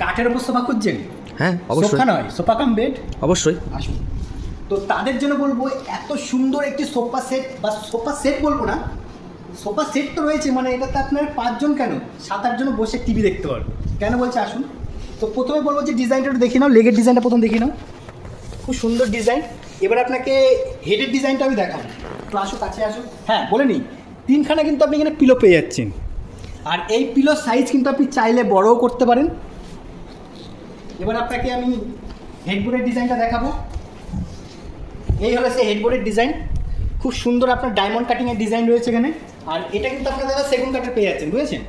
কাঠের উপর সোফা খুঁজছেন? হ্যাঁ অবশ্যই। সোফা নয় সোফা কাম বেড অবশ্যই। আসুন। তো তাদের জন্য বলব এত সুন্দর একটি সোফা সেট বা সোফা সেট বলব না সোফা সেট তো রয়েছে মানে এটাতে আপনার পাঁচজন কেন? সাত আটজন বসে টিভি দেখতে পারবে। কেন বলছে আসুন। তো প্রথমে বলব যে ডিজাইনটা একটু দেখে নাও লেগের ডিজাইনটা প্রথম দেখে নাও। খুব সুন্দর ডিজাইন এবার আপনাকে হেডের ডিজাইনটা আমি দেখাবো। তো আসো কাছে আসো হ্যাঁ বলে নিই। তিনখানা কিন্তু আপনি এখানে পিলো পেয়ে যাচ্ছেন। আর এই পিলোর সাইজ কিন্তু আপনি চাইলে বড়ও করতে পারেন। এবার আপনাকে আমি হেডবোর্ডের ডিজাইনটা দেখাবো। এই হলো সেই হেডবোর্ডের ডিজাইন খুব সুন্দর আপনার ডায়মন্ড কাটিংয়ের ডিজাইন রয়েছে এখানে। আর এটা কিন্তু আপনার দাদা সেগুন কাঠের পেয়ে যাচ্ছেন বুঝেছেন?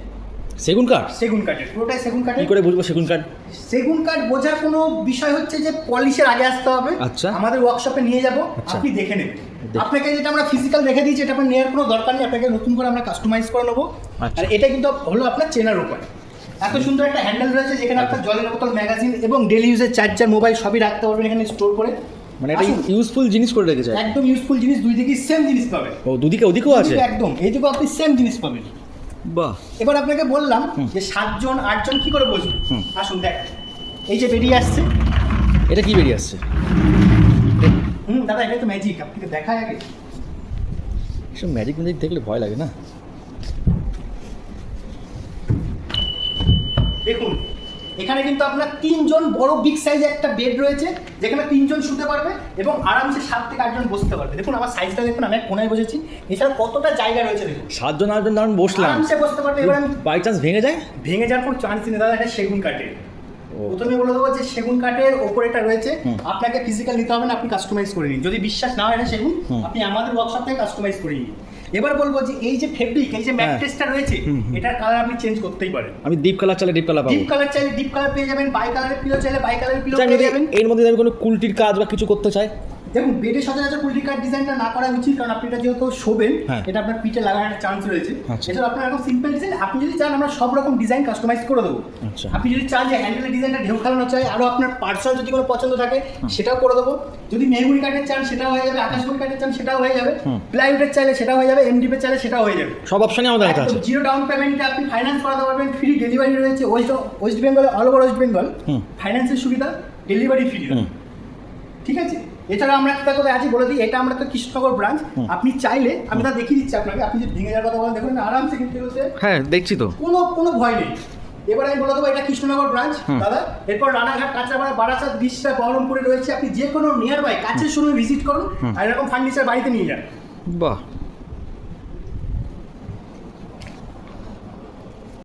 সেগুন কাঠ সেগুন কাঠের পুরোটাই সেগুন কাঠের কি করে বুঝব সেগুন কাঠ সেগুন কাঠ বোঝার কোনো বিষয় হচ্ছে যে পলিশের আগে আসতে হবে। আচ্ছা। আমাদের ওয়ার্কশপে নিয়ে যাব আচ্ছা। আপনি দেখে নেবেন। আপনাকে যেটা আমরা ফিজিক্যাল রেখে দিয়েছি এটা আপনার নেওয়ার কোনো দরকার নেই আপনাকে নতুন করে আমরা কাস্টমাইজ করে নেব। আচ্ছা। আর এটা কিন্তু হলো আপনার চেনার উপায়। এত সুন্দর একটা হ্যান্ডেল রয়েছে যেখানে আপনার জলের বোতল ম্যাগাজিন এবং ডেলি ইউজের চার্জার মোবাইল সবই রাখতে পারবেন এখানে স্টোর করে। মানে এটা ইউজফুল জিনিস করে রেখেছে। একদম ইউজফুল জিনিস দুই দিকেই সেম জিনিস পাবেন। ও দুদিকে ওদিকেও আছে? একদম এইদিকেও আপনি সেম জিনিস পাবেন। বাহ। এবার আপনাকে বললাম। যে সাতজন আটজন কি করে বসবে। আসুন দেখ। এই যে বেরিয়ে আসছে। এটা কি বেরিয়ে আসছে? হুম দাদা এটা তো ম্যাজিক আপনাকে দেখায় আগে। এসব ম্যাজিক ম্যাজিক দেখলে ভয় লাগে না? দেখুন এখানে কিন্তু আপনার তিনজন বড় বিগ সাইজের একটা বেড রয়েছে যেখানে তিনজন শুতে পারবে এবং আরামসে সাত থেকে আটজন বসতে পারবে। দেখুন আমার সাইজটা দেখুন আমি এক কোনায় বসেছি। এছাড়া কতটা জায়গা রয়েছে দেখুন। সাতজন আটজন ধরুন বসলাম। আরামসে বসতে পারবে এবার আমি বাই চান্স ভেঙে যায়? ভেঙে যাওয়ার পর চান্স নেই। দাদা এটা সেগুন কাঠের। প্রথমে বলে দেবো যে সেগুন কাঠের ওপরে এটা রয়েছে আপনাকে ফিজিক্যাল নিতে হবে না আপনি কাস্টমাইজ করে নিন। যদি বিশ্বাস না হয় এটা সেগুন আপনি আমাদের ওয়ার্কশপ থেকে কাস্টমাইজ করে নিন। এবার বলব যে এই যে ফেব্রিক এই যে। ম্যাট্রেসটা রয়েছে। এটার কালার আপনি চেঞ্জ করতেই পারেন আমি ডিপ কালার চাইলে ডিপ কালার পাবো ডিপ কালার চাইলে ডিপ কালার পেয়ে যাবেন বাই কালারের পিলো চাইলে বাই কালারের পিলো পেয়ে যাবেন এর মধ্যে আমি কোনো কুলটির কাজ বা কিছু করতে চাই দেখুন বেডে সচরাচর কুলটি কাট ডিজাইনটা না করা উচিত কারণ আপনি এটা যেহেতু শোবেন হ্যাঁ। এটা আপনার পিঠে লাগার একটা চান্স রয়েছে। আচ্ছা। এছাড়া আপনার এখন সিম্পল ডিজাইন আপনি যদি চান আমরা সব রকম ডিজাইন কাস্টমাইজ করে দেবো। আচ্ছা। আপনি যদি চান যে হ্যান্ডেলের ডিজাইনটা ঢেউ খেলানো চাই আরও আপনার পার্সোনাল যদি কোনো পছন্দ থাকে সেটাও করে দেবো। যদি মেহগুনি কাঠের চান সেটাও হয়ে যাবে। আকাশমণি কাঠের চান সেটাও হয়ে যাবে। প্লাইউডের চাইলে সেটাও হয়ে যাবে এমডিপের চাইলে সেটাও হয়ে যাবে। সব অপশনই আমাদের কাছে আছে। জিরো ডাউন পেমেন্টে আপনি ফাইন্যান্স করাতে পারবেন ফ্রি ডেলিভারি রয়েছে west west Bengal all over west Bengal ফাইন্যান্সের সুবিধা ডেলিভারি ফ্রি ঠিক আছে? এছাড়া আমরা একটা কথা আজই বলে দিই এটা আমরা তো কৃষ্ণনগর ব্রাঞ্চ আপনি চাইলে আমি তা দেখিয়ে দিচ্ছি আপনাকে আপনি যদি ভেঙে যাওয়ার কথা বলেন দেখুন আরামসে কিন্তু বলতে হ্যাঁ দেখছি তো। কোনো কোনো ভয় নেই। এবার আমি বলে দেবো এটা কৃষ্ণনগর ব্রাঞ্চ দাদা। এরপর রানাঘাট কাঁচরাপাড়া বারাসাত বিশটা বহরমপুরে রয়েছে আপনি যে কোনো নিয়ার বাই কাছের সময় ভিজিট করুন আর এরকম ফার্নিচার বাড়িতে নিয়ে যান। বাহ।